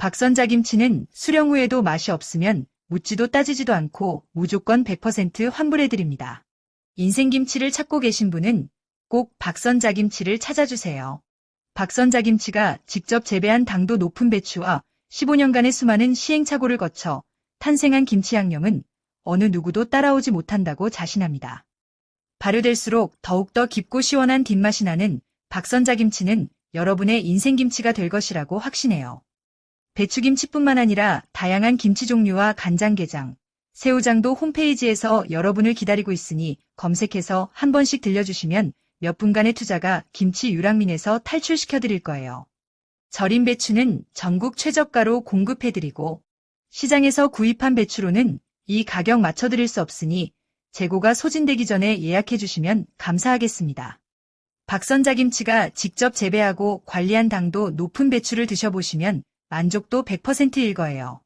박선자 김치는 수령 후에도 맛이 없으면 묻지도 따지지도 않고 무조건 100% 환불해드립니다. 인생김치를 찾고 계신 분은 꼭 박선자 김치를 찾아주세요. 박선자 김치가 직접 재배한 당도 높은 배추와 15년간의 수많은 시행착오를 거쳐 탄생한 김치 양념은 어느 누구도 따라오지 못한다고 자신합니다. 발효될수록 더욱더 깊고 시원한 뒷맛이 나는 박선자 김치는 여러분의 인생김치가 될 것이라고 확신해요. 배추김치뿐만 아니라 다양한 김치 종류와 간장게장, 새우장도 홈페이지에서 여러분을 기다리고 있으니 검색해서 한 번씩 들려주시면 몇 분간의 투자가 김치 유랑민에서 탈출시켜 드릴 거예요. 절임 배추는 전국 최저가로 공급해드리고 시장에서 구입한 배추로는 이 가격 맞춰드릴 수 없으니 재고가 소진되기 전에 예약해 주시면 감사하겠습니다. 박선자 김치가 직접 재배하고 관리한 당도 높은 배추를 드셔보시면 만족도 100%일 거예요.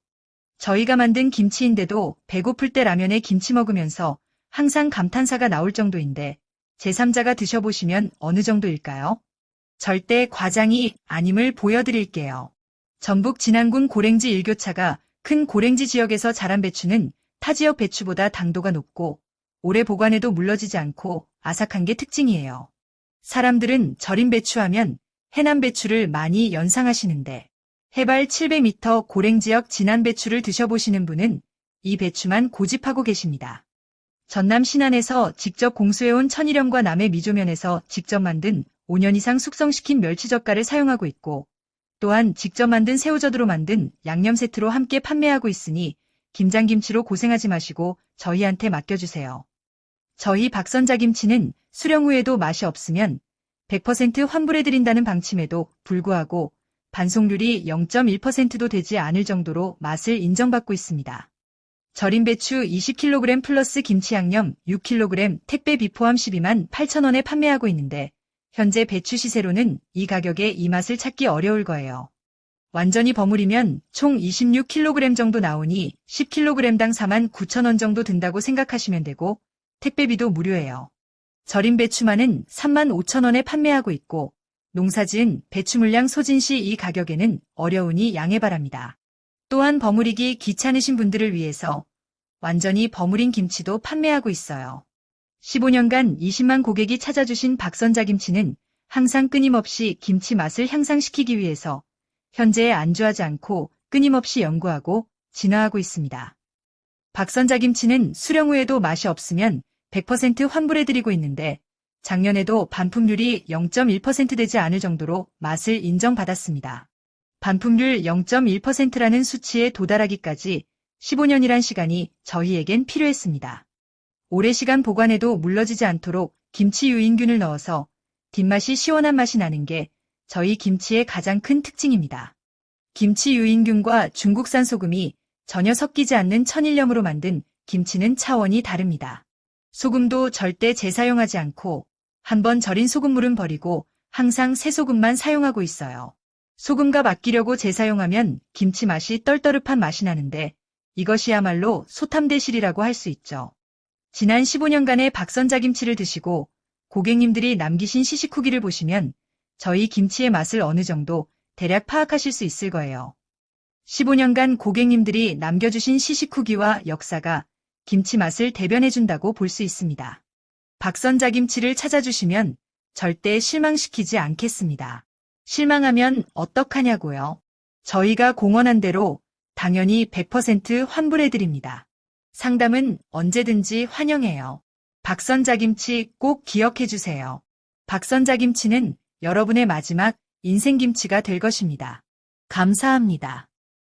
저희가 만든 김치인데도 배고플 때 라면에 김치 먹으면서 항상 감탄사가 나올 정도인데 제3자가 드셔보시면 어느 정도일까요? 절대 과장이 아님을 보여드릴게요. 전북 진안군 고랭지 일교차가 큰 고랭지 지역에서 자란 배추는 타 지역 배추보다 당도가 높고 오래 보관해도 물러지지 않고 아삭한 게 특징이에요. 사람들은 절임 배추 하면 해남 배추를 많이 연상하시는데 해발 700m 고랭 지역 진안 배추를 드셔보시는 분은 이 배추만 고집하고 계십니다. 전남 신안에서 직접 공수해온 천일염과 남해 미조면에서 직접 만든 5년 이상 숙성시킨 멸치젓갈을 사용하고 있고 또한 직접 만든 새우젓으로 만든 양념 세트로 함께 판매하고 있으니 김장김치로 고생하지 마시고 저희한테 맡겨주세요. 저희 박선자 김치는 수령 후에도 맛이 없으면 100% 환불해드린다는 방침에도 불구하고 반송률이 0.1%도 되지 않을 정도로 맛을 인정받고 있습니다. 절임 배추 20kg 플러스 김치 양념 6kg 택배비 포함 12만 8천원에 판매하고 있는데 현재 배추 시세로는 이 가격에 이 맛을 찾기 어려울 거예요. 완전히 버무리면 총 26kg 정도 나오니 10kg당 4만 9천원 정도 든다고 생각하시면 되고 택배비도 무료예요. 절임 배추만은 3만 5천원에 판매하고 있고 농사지은 배추 물량 소진 시 이 가격에는 어려우니 양해 바랍니다. 또한 버무리기 귀찮으신 분들을 위해서 완전히 버무린 김치도 판매하고 있어요. 15년간 20만 고객이 찾아주신 박선자 김치는 항상 끊임없이 김치 맛을 향상시키기 위해서 현재에 안주하지 않고 끊임없이 연구하고 진화하고 있습니다. 박선자 김치는 수령 후에도 맛이 없으면 100% 환불해드리고 있는데 작년에도 반품률이 0.1% 되지 않을 정도로 맛을 인정받았습니다. 반품률 0.1%라는 수치에 도달하기까지 15년이란 시간이 저희에겐 필요했습니다. 오래 시간 보관해도 물러지지 않도록 김치 유인균을 넣어서 뒷맛이 시원한 맛이 나는 게 저희 김치의 가장 큰 특징입니다. 김치 유인균과 중국산 소금이 전혀 섞이지 않는 천일염으로 만든 김치는 차원이 다릅니다. 소금도 절대 재사용하지 않고 한번 절인 소금물은 버리고 항상 새소금만 사용하고 있어요. 소금값 아끼려고 재사용하면 김치 맛이 떨떠름한 맛이 나는데 이것이야말로 소탐대실이라고 할 수 있죠. 지난 15년간의 박선자 김치를 드시고 고객님들이 남기신 시식 후기를 보시면 저희 김치의 맛을 어느 정도 대략 파악하실 수 있을 거예요. 15년간 고객님들이 남겨주신 시식 후기와 역사가 김치 맛을 대변해준다고 볼 수 있습니다. 박선자 김치를 찾아주시면 절대 실망시키지 않겠습니다. 실망하면 어떡하냐고요. 저희가 공언한 대로 당연히 100% 환불해드립니다. 상담은 언제든지 환영해요. 박선자 김치 꼭 기억해주세요. 박선자 김치는 여러분의 마지막 인생 김치가 될 것입니다. 감사합니다.